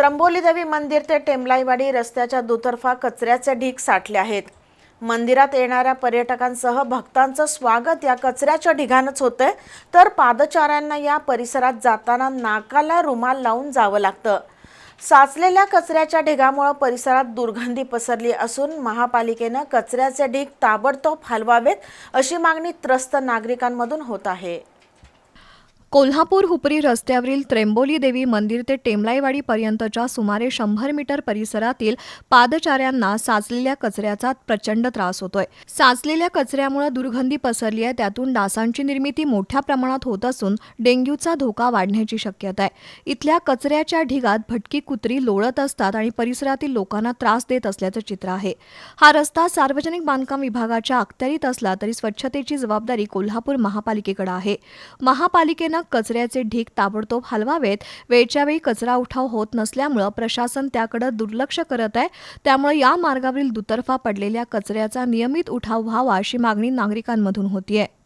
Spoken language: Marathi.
त्र्यंबोली देवी मंदिर ते टेमलाईवाडी रस्त्याच्या दुतर्फा कचऱ्याचे ढीग साठले आहेत. मंदिरात येणाऱ्या पर्यटकांसह भक्तांचं स्वागत या कचऱ्याच्या ढिगानंच होतंय. तर पादचाऱ्यांना या परिसरात जाताना नाकाला रुमाल लावून जावं लागतं. साचलेल्या कचऱ्याच्या ढिगामुळं परिसरात दुर्गंधी पसरली असून महापालिकेनं कचऱ्याचे ढीग ताबडतोब हलवावेत अशी मागणी त्रस्त नागरिकांमधून होत आहे. कोल्हापूर हुपरी रस्त्यावरील त्रेंबोली देवी मंदिर ते टेमलाईवाडी पर्यंतच्या सुमारे शंभर मीटर परिसरातील पादचाऱ्यांना साचलेल्या कचऱ्याचा प्रचंड त्रास होतोय. साचलेल्या कचऱ्यामुळे दुर्गंधी पसरली आहे. त्यातून डासांची निर्मिती मोठ्या प्रमाणात होत असून डेंग्यूचा धोका वाढण्याची शक्यता आहे. इथल्या कचऱ्याच्या ढिगात भटकी कुत्री लोळत असतात आणि परिसरातील लोकांना त्रास देत असल्याचं चित्र आहे. हा रस्ता सार्वजनिक बांधकाम विभागाच्या अखत्यारीत असला तरी स्वच्छतेची जबाबदारी कोल्हापूर महापालिकेकडे आहे. महापालिकेनं कचऱ्याचे ढीग ताबडतोब हलवावेत. वेळच्या वेळी कचरा उठाव होत नसल्यामुळं प्रशासन त्याकडे दुर्लक्ष करत आहे. त्यामुळे या मार्गावरील दुतर्फा पडलेल्या कचऱ्याचा नियमित उठाव व्हावा अशी मागणी नागरिकांमधून होतीये.